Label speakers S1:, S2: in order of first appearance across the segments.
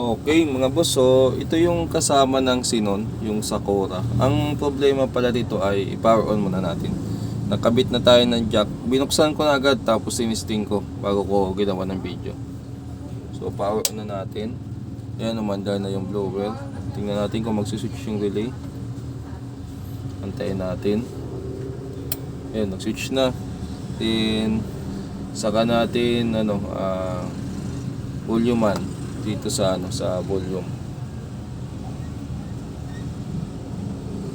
S1: Okay mga boss, so ito yung kasama ng Sinon, yung Sakura. Ang problema pala dito ay i-power on muna natin. Nakabit na tayo ng jack. Binuksan ko na agad tapos sinisting ko bago ko ginawa ng video. So power on na natin. Ayan, umandar na yung blower. Tingnan natin kung magsuswitch yung relay. Antayin natin. Ayan, nag-switch na. Then, saka natin, ano, ah, volume man dito sa ano sa volume.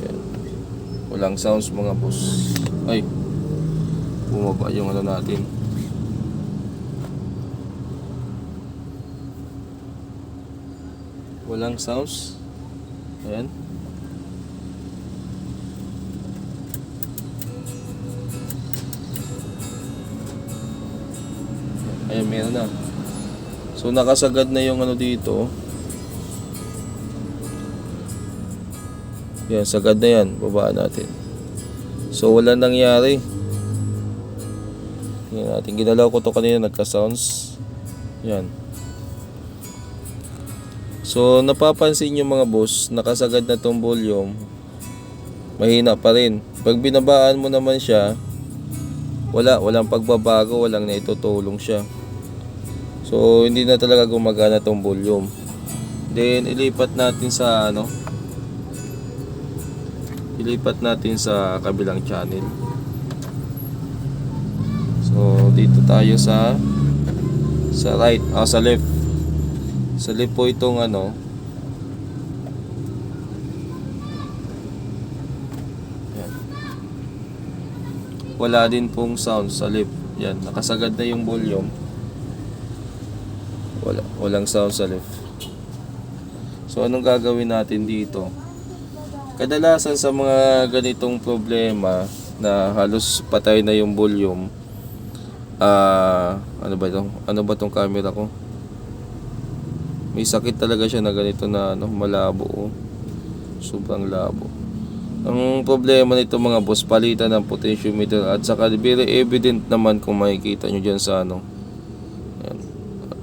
S1: Ayan. Walang sounds mga boss. Ay. Bumaba yung ano natin. Walang sounds. Ayan. Ayan, meron na. So nakasagad na yung ano dito. Yan, sagad na yan. Babaan natin. So wala nangyari. Tingnan natin. Ginalaw ko to kanina nagka-sounds. Yan. So napapansin nyo mga boss, nakasagad na tong volume. Mahina pa rin. Pag binabaan mo naman siya, wala, walang pagbabago, walang naitutulong siya. So, hindi na talaga gumagana tong volume. Then, ilipat natin sa ano, ilipat natin sa kabilang channel. So, dito tayo sa sa right, ah, sa left. Sa left po itong ano, Yan. Wala din pong sound sa left. Yan, nakasagad na yung volume. Wala, walang sound sa left. So anong gagawin natin dito? Kadalasan sa mga ganitong problema na halos patay na yung volume. Ah, ano ba 'to? Ano ba tong camera ko? May sakit talaga siya na ganito na ano, malabo. oh. Sobrang labo. Ang problema nito mga boss, palitan ng potentiometer at saka very evident naman kung makikita nyo dyan sa ano,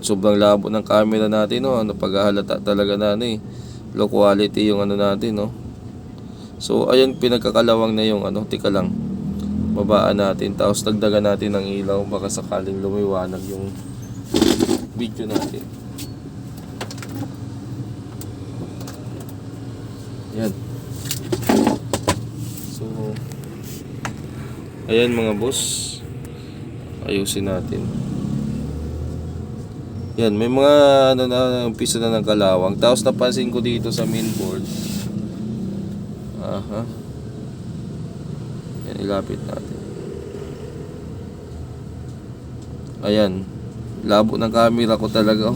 S1: sobrang labo ng camera natin no? Ano paghahalata talaga na ano eh. Low quality yung ano natin no? So ayun pinagkakalawang na yung ano tika lang. Babaan natin. Tapos dagdagan natin ng ilaw. Baka sakaling lumiwanag yung video natin. Yan so ayan mga boss. Ayusin natin yan, may mga ano na umpisa na ng kalawang. Tapos napansin ko dito sa main board. Aha. Yan, ilapit natin. Ayan. Labo ng camera ko talaga.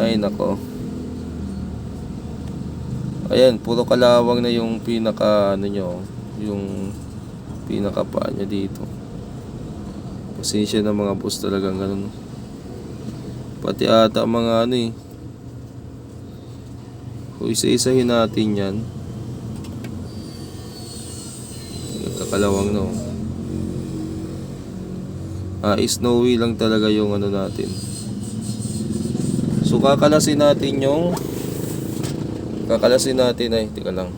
S1: Ay, nako. Ayan, puro kalawang na yung pinaka ano nyo, yung pinaka paa niya dito. Pasensya na mga boss talagang ganun. Pati ata mga ano eh. Kung isa-isahin natin yan. Nagkakalawang no. Ah, snowy lang talaga yung ano natin. So kakalasin natin yung kakalasin natin ay, tika lang.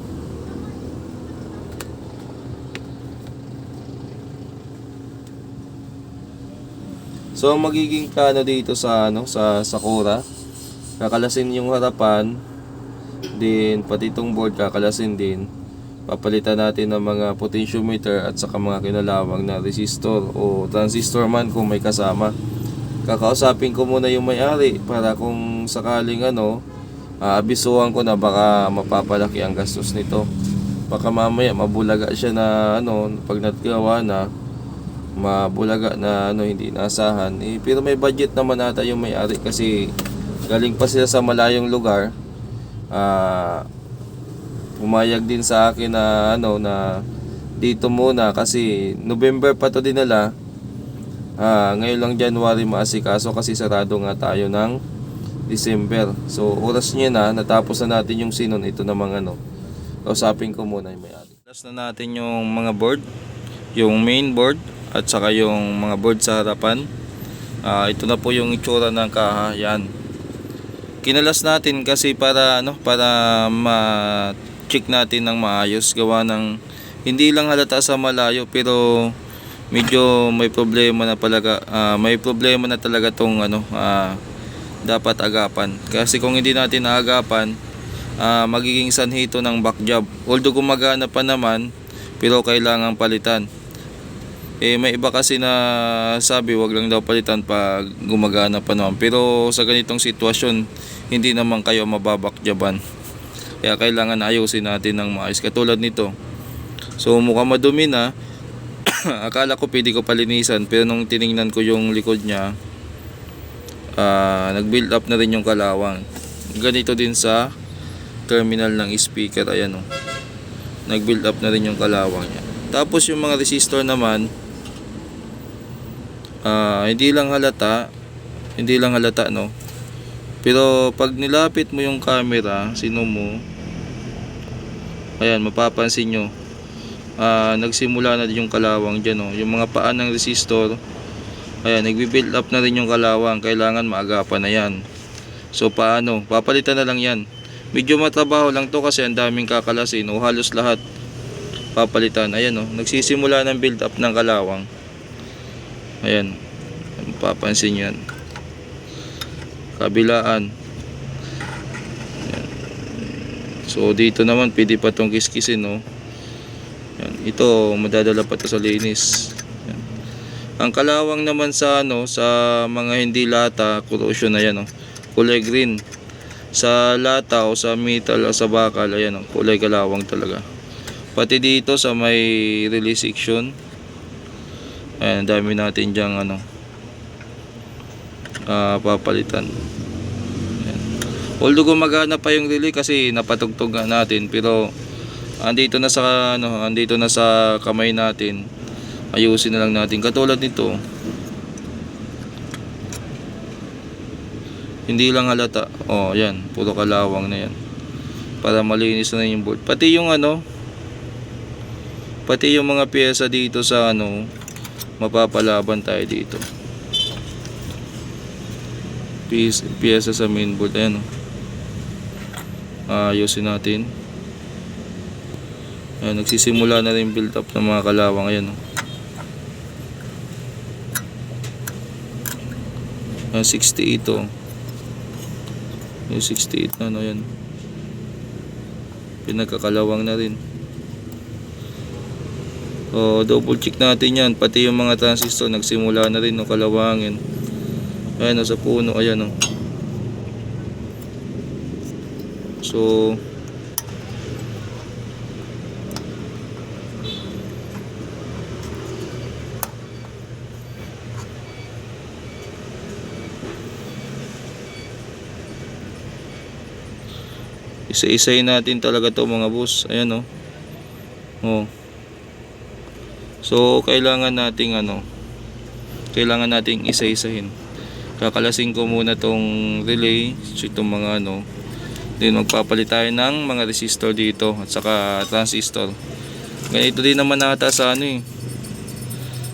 S1: So magiging plano dito sa ano sa Sakura, kakalasin yung harapan, din pati itong board kakalasin din. Papalitan natin ng mga potentiometer at saka mga kinalawang na resistor o transistor man kung may kasama. Kakausapin ko muna yung may-ari para kung sakaling ano, aabisuhan ko na baka mapapalaki ang gastos nito. Baka mamaya mabulaga siya na ano, pag nagawa na, mabulaga na ano hindi naasahan eh, pero may budget naman ata yung may-ari kasi galing pa sila sa malayong lugar. Ah pumayag din sa akin na ano na dito muna kasi November pa to dinala. Ah ngayon lang January maasikaso kasi sarado nga tayo ng December. So oras niya na natapos na natin yung sinon. Ito namang ano kausapin ko muna yung may-ari. Last na natin yung mga board yung main board at saka yung mga board sa harapan. Ah, ito na po yung itsura ng kaha. Yan. Kinalas natin kasi para ano, para ma-check natin ng maayos gawa ng hindi lang halata sa malayo pero medyo may problema na palaga ah, may problema na talaga tong ano ah, dapat agapan. Kasi kung hindi natin naagapan, ah, magiging sanhi ito ng back job. Although gumagana pa naman, pero kailangan palitan. Eh may iba kasi na sabi wag lang daw palitan pag gumagana pa naman. Pero sa ganitong sitwasyon, hindi naman kayo mababakjaban. Kaya kailangan ayusin natin ng maayos. Katulad nito. So mukhang madumi na. Akala ko pwede ko palinisan pero nung tiningnan ko yung likod niya, ah, nag-build up na rin yung kalawang. Ganito din sa terminal ng speaker. Ayan o. Nag-build up na rin yung kalawang niya. Tapos yung mga resistor naman, ah, hindi lang halata, hindi lang halata no. Pero pag nilapit mo yung camera, sino mo, ayan, mapapansin nyo, ah, nagsimula na din yung kalawang dyan no. Yung mga paan ng resistor, ayan, nagbi-build up na rin yung kalawang, kailangan maagapan na yan. So paano? Papalitan na lang yan. Medyo matrabaho lang to kasi ang daming kakalasin o halos lahat papalitan. Ayan oh, nagsisimula ng build up ng kalawang. Ayan. Papansin yan. Kabilaan. Ayan. So dito naman pwede pa tong kiskisin no. Ayan. Ito madadala pa to sa linis. Ayan. Ang kalawang naman sa ano sa mga hindi lata, corrosion na yan oh. Kulay green. Sa lata o sa metal o sa bakal, ayan oh, kulay kalawang talaga. Pati dito sa may release section. Ayan, dami natin diyang ano. ah, papalitan. Ayan. Although gumagana pa yung relay kasi napatugtog nga natin pero andito na sa ano, andito na sa kamay natin. Ayusin na lang natin katulad nito. Hindi lang halata. Oh, yan, puro kalawang na yan. Para malinis na yung bolt. Pati yung ano, pati yung mga pyesa dito sa ano mapapalaban tayo dito. Pies, pyesa sa main board. Ayan oh. ayusin natin. Ayan, nagsisimula na rin build up ng mga kalawang. Ayan oh. ayan 68 oh. yung 68 na ano ayan. Pinagkakalawang na rin O, double check natin yan. Pati yung mga transistor, nagsimula na rin no, kalawangin. Ayan, o, sa puno, ayan o. So, isa-isayin natin talaga to mga boss. Ayan o. Oh. So, kailangan nating ano, kailangan nating isa-isahin. Kakalasin ko muna tong relay, itong mga ano, then magpapalit tayo ng mga resistor dito at saka transistor. Ganito din naman nata sa ano eh.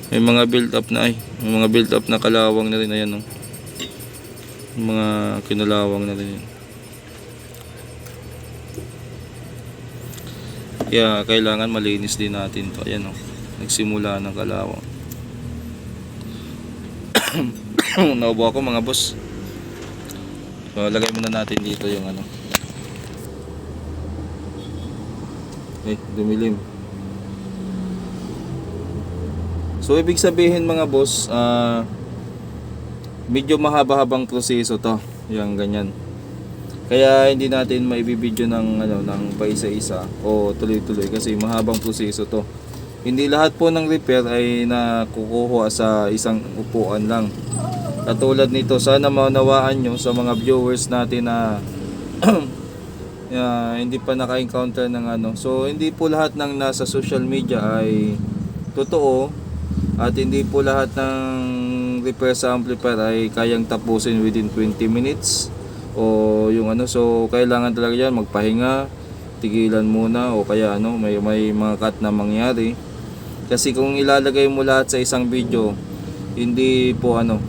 S1: May mga build up na ay, may mga build up na kalawang na rin ayan oh. Mga kinalawang na rin. yan. Kaya kailangan malinis din natin to. Ayan oh nagsimula ng kalawang. Naubo ako mga boss. So, lagay muna natin dito yung ano. Eh, dumilim. So, ibig sabihin mga boss, ah, medyo mahaba-habang proseso to. Yung ganyan. Kaya hindi natin maibibidyo ng ano ng paisa-isa o tuloy-tuloy kasi mahabang proseso to hindi lahat po ng repair ay nakukuha sa isang upuan lang. Katulad nito, sana maunawaan nyo sa mga viewers natin na uh, hindi pa naka-encounter ng ano. So, hindi po lahat ng nasa social media ay totoo at hindi po lahat ng repair sa amplifier ay kayang tapusin within 20 minutes o yung ano. So, kailangan talaga yan magpahinga, tigilan muna o kaya ano, may, may mga cut na mangyari. Kasi kung ilalagay mo lahat sa isang video, hindi po ano,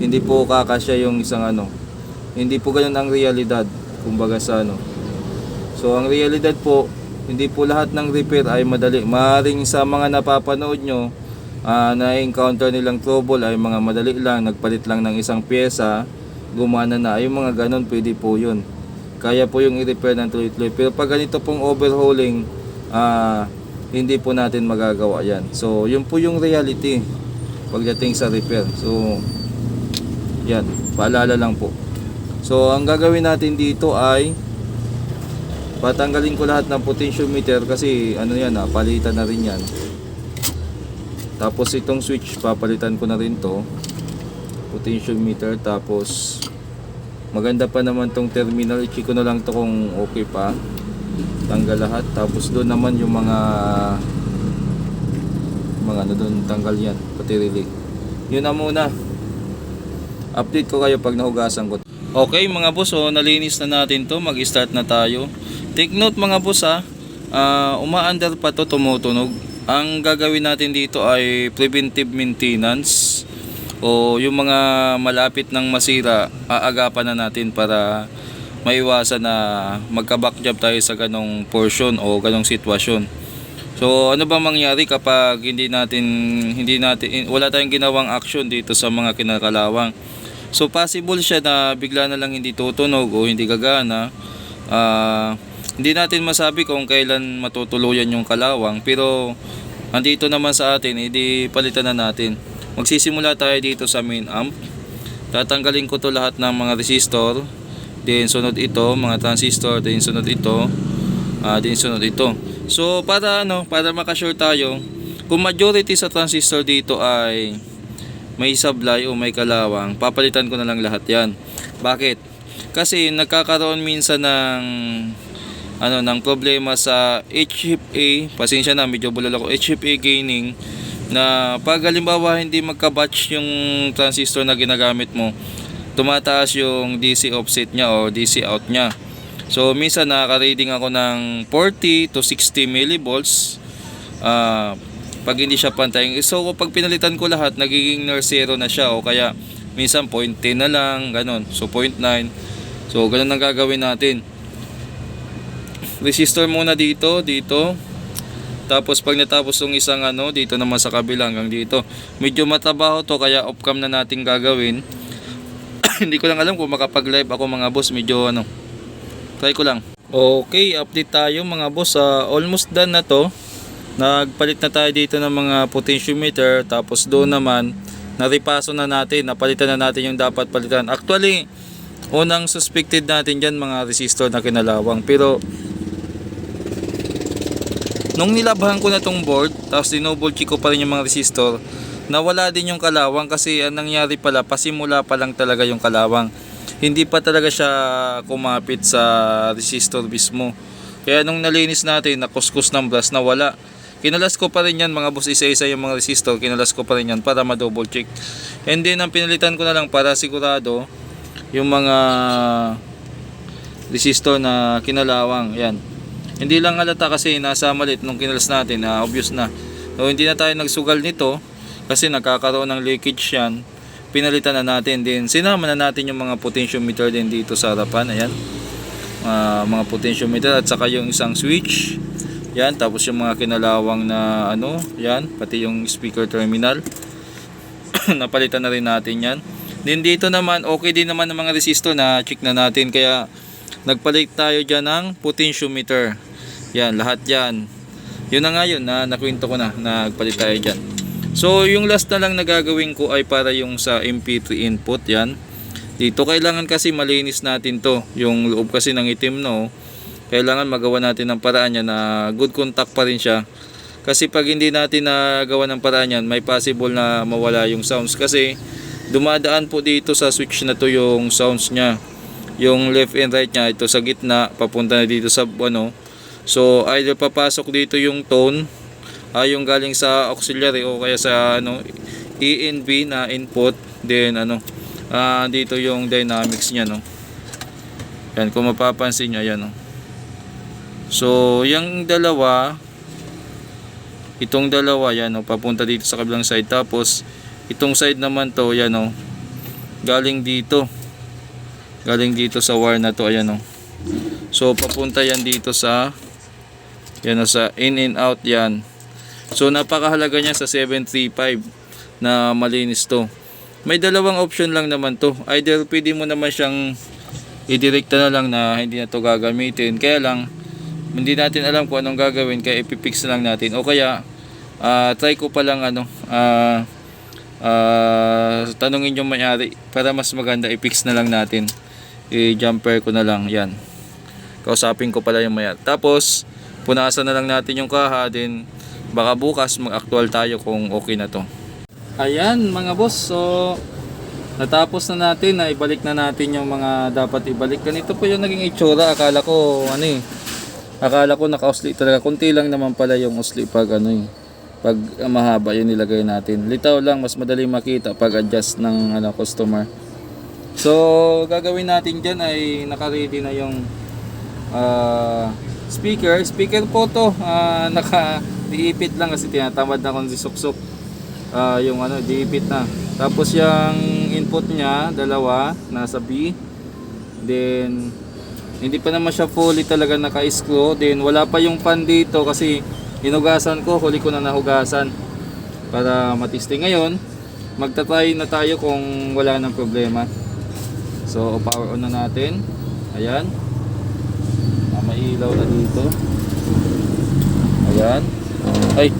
S1: hindi po kakasya yung isang ano, Hindi po ganun ang realidad, kumbaga sa ano. So ang realidad po, hindi po lahat ng repair ay madali. Maaring sa mga napapanood nyo, ah, na-encounter nilang trouble ay mga madali lang, nagpalit lang ng isang pyesa, gumana na. Ay mga ganun, pwede po yun. Kaya po yung i-repair ng tuloy-tuloy. Pero pag ganito pong overhauling, ah, hindi po natin magagawa yan. So, yun po yung reality pagdating sa repair. So, yan, paalala lang po. So, ang gagawin natin dito ay patanggalin ko lahat ng potentiometer kasi ano yan, ah, palitan na rin yan. Tapos itong switch, papalitan ko na rin to. Potentiometer, tapos maganda pa naman tong terminal. I-check ko na lang to kung okay pa. Tanggal lahat. Tapos doon naman yung mga mga ano doon, tanggal yan. Pati relay. Yun na muna. Update ko kayo pag nahugasan ko. Okay mga boss, oh, nalinis na natin to. Mag-start na tayo. Take note mga boss ha. Ah, umaandar pa to, tumutunog. Ang gagawin natin dito ay preventive maintenance o yung mga malapit ng masira, aagapan na natin para maiwasan na magka-backjob tayo sa ganong portion o ganong sitwasyon. So ano ba mangyari kapag hindi natin hindi natin wala tayong ginawang action dito sa mga kinakalawang. So possible siya na bigla na lang hindi tutunog o hindi gagana. Ah, hindi natin masabi kung kailan matutuluyan yung kalawang pero andito naman sa atin, hindi palitan na natin. Magsisimula tayo dito sa main amp. Tatanggalin ko to lahat ng mga resistor. Then sunod ito, mga transistor, then sunod ito. Ah, then sunod ito. So para ano, para makasure tayo, kung majority sa transistor dito ay may sablay o may kalawang, papalitan ko na lang lahat 'yan. Bakit? Kasi nagkakaroon minsan ng ano ng problema sa HFA, pasensya na medyo bulol ako, HFA gaining na pag halimbawa hindi magka-batch yung transistor na ginagamit mo, tumataas yung DC offset niya o DC out niya. So minsan nakaka-reading ako ng 40 to 60 millivolts ah pag hindi siya pantay. So pag pinalitan ko lahat, nagiging near zero na siya o kaya minsan 0.10 na lang, ganun. So 0.9. So ganun ang gagawin natin. Resistor muna dito, dito. Tapos pag natapos yung isang ano, dito naman sa kabila hanggang dito. Medyo matabaho to kaya off cam na natin gagawin. Hindi ko lang alam kung makapag-live ako mga boss, medyo ano. Try ko lang. Okay, update tayo mga boss. Ah, almost done na to. Nagpalit na tayo dito ng mga potentiometer tapos doon naman naripaso na natin, napalitan na natin yung dapat palitan. Actually, unang suspected natin dyan mga resistor na kinalawang pero Nung nilabhan ko na tong board, tapos check ko pa rin yung mga resistor, nawala din yung kalawang kasi ang nangyari pala, pasimula pa lang talaga yung kalawang. Hindi pa talaga siya kumapit sa resistor mismo. Kaya nung nalinis natin, nakuskus ng brass, nawala. Kinalas ko pa rin yan mga boss, isa-isa yung mga resistor, kinalas ko pa rin yan para ma-double check. And then ang pinalitan ko na lang para sigurado, yung mga resistor na kinalawang, yan. Hindi lang halata kasi nasa malit nung kinalas natin, na obvious na. So hindi na tayo nagsugal nito kasi nagkakaroon ng leakage yan. Pinalitan na natin din. Sinama na natin yung mga potentiometer din dito sa harapan. Ayan. Ah, mga potentiometer at saka yung isang switch. Yan, tapos yung mga kinalawang na ano, yan, pati yung speaker terminal. Napalitan na rin natin yan. Then dito naman, okay din naman ng mga resistor na check na natin. Kaya nagpalit tayo dyan ng potentiometer. Yan, lahat yan. Yun na nga yun, na nakwento ko na, nagpalit tayo dyan. So, yung last na lang na gagawin ko ay para yung sa MP3 input, yan. Dito kailangan kasi malinis natin to. Yung loob kasi ng itim, no. Kailangan magawa natin ng paraan yan na good contact pa rin siya. Kasi pag hindi natin nagawa ng paraan yan, may possible na mawala yung sounds. Kasi dumadaan po dito sa switch na to yung sounds niya yung left and right niya ito sa gitna papunta na dito sa ano so either papasok dito yung tone ah, yung galing sa auxiliary o kaya sa ano ENB na input then ano ah, dito yung dynamics niya no yan kung mapapansin niyo yan no so yung dalawa itong dalawa yan no papunta dito sa kabilang side tapos itong side naman to yan no galing dito Galing dito sa wire na to, ayan oh. So papunta yan dito sa yan oh, sa in and out yan. So napakahalaga niya sa 735 na malinis to. May dalawang option lang naman to. Either pwede mo naman siyang idirekta na lang na hindi na to gagamitin. Kaya lang hindi natin alam kung anong gagawin kaya ipipix na lang natin. O kaya ah, try ko pa lang ano ah ah, tanungin yung may-ari para mas maganda i-fix na lang natin. I-jumper ko na lang yan. Kausapin ko pala yung may-ari. Tapos punasan na lang natin yung kaha din baka bukas mag-actual tayo kung okay na to. Ayan mga boss, so natapos na natin na ibalik na natin yung mga dapat ibalik. Ganito po yung naging itsura. Akala ko ano eh. Akala ko naka-usli talaga. Kunti lang naman pala yung usli pag ano eh. Pag ah, mahaba yung nilagay natin. Litaw lang, mas madali makita pag adjust ng ano, customer. So, gagawin natin dyan ay naka-ready na yung ah, speaker. Speaker po to. ah, naka diipit lang kasi tinatamad na akong disuksok. Ah, yung ano, diipit na. Tapos yung input niya, dalawa, nasa B. Then, hindi pa naman siya fully talaga naka-screw. Then, wala pa yung pan dito kasi hinugasan ko, huli ko na nahugasan para matisting ngayon. Magtatry na tayo kung wala nang problema. So, power on na natin. Ayan. May ilaw na dito. Ayan. Ay,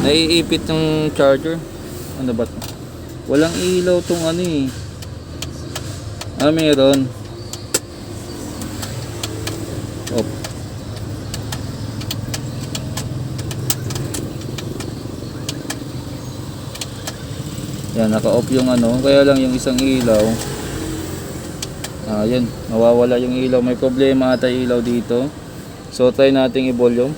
S1: naiipit yung charger. Ano ba to? Walang ilaw tong ano eh. Ah, meron. Op. Yan, naka-off yung ano. Kaya lang yung isang ilaw. Ah, yan. Nawawala yung ilaw. May problema ata ilaw dito. So, try nating i-volume.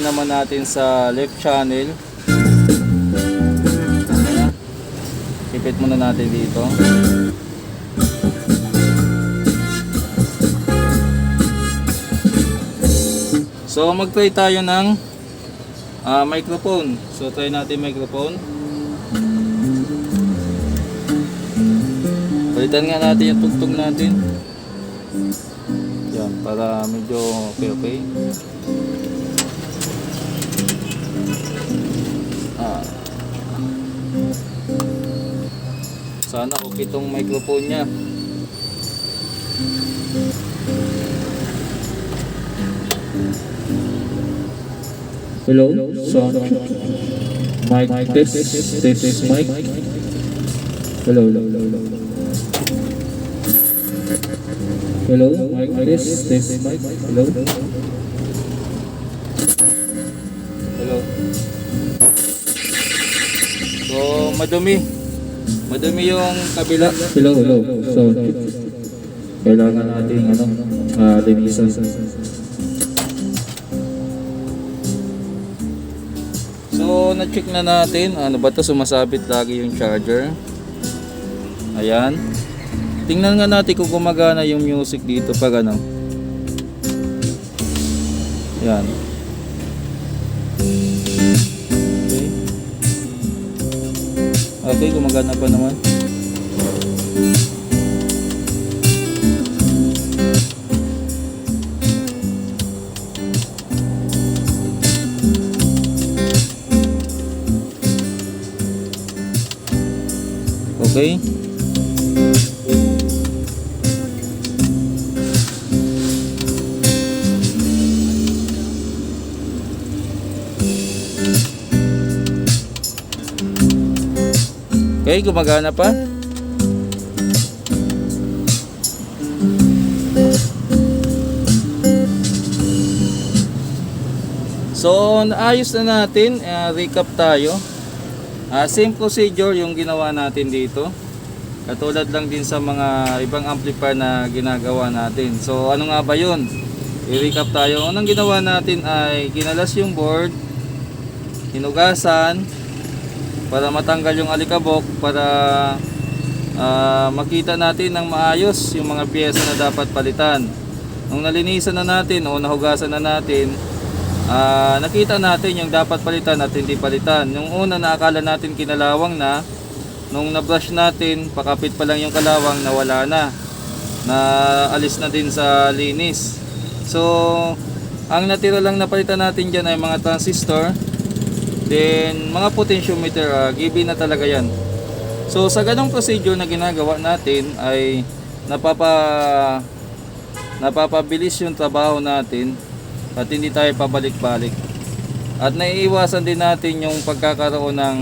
S1: Itry naman natin sa left channel. Ipit muna natin dito. So mag-try tayo ng ah, microphone. So try natin microphone. Palitan nga natin yung tugtog natin. Yan, para medyo okay okay. Sana okay tong microphone niya.
S2: Hello, sound. Mic test, test mic. Hello, hello, hello, hello. Mic test, test mic. Hello.
S1: Hello. So, madumi. Madumi yung kabila.
S2: Hello, hello. So, kailangan nating ano, ah, linisan.
S1: So, na-check na natin. Ano ba to Sumasabit lagi yung charger. Ayan. Tingnan nga natin kung gumagana yung music dito pag ano. Ayan. Okay, gumagana pa naman. Okay. Okay, gumagana pa. So, naayos na natin. Uh, recap tayo. Ah, same procedure yung ginawa natin dito. Katulad lang din sa mga ibang amplifier na ginagawa natin. So ano nga ba yun? I-recap tayo. Unang ginawa natin ay ginalas yung board, hinugasan para matanggal yung alikabok para
S3: ah, makita natin ng maayos yung mga piyesa na dapat palitan. Nung nalinisan na natin o nahugasan na natin, ah, nakita natin yung dapat palitan at hindi palitan. Yung una naakala natin kinalawang na, nung na-brush natin, pakapit pa lang yung kalawang nawala na. Na alis na din sa linis. So, ang natira lang na palitan natin dyan ay mga transistor. Then, mga potentiometer, uh, given na talaga yan. So, sa ganong procedure na ginagawa natin ay napapa napapabilis yung trabaho natin at hindi tayo pabalik-balik. At naiiwasan din natin yung pagkakaroon ng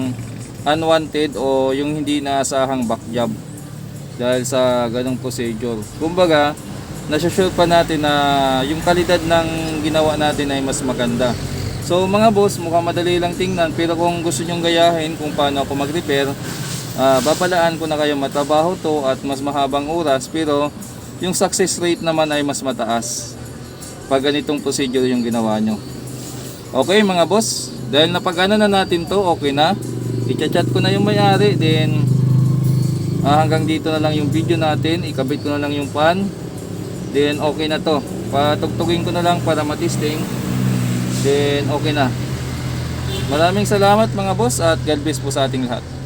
S3: unwanted o yung hindi naasahang back job dahil sa ganong procedure. Kumbaga, nasusure pa natin na yung kalidad ng ginawa natin ay mas maganda. So mga boss, mukhang madali lang tingnan pero kung gusto nyong gayahin kung paano ako mag-repair, ah, babalaan ko na kayo matrabaho to at mas mahabang oras pero yung success rate naman ay mas mataas pag ganitong procedure yung ginawa nyo. Okay mga boss, dahil napagana na natin to, okay na. I-chat ko na yung may-ari, then ah, hanggang dito na lang yung video natin, ikabit ko na lang yung pan, then okay na to. Patugtugin ko na lang para matisting, then okay na. Maraming salamat mga boss at God bless po sa ating lahat.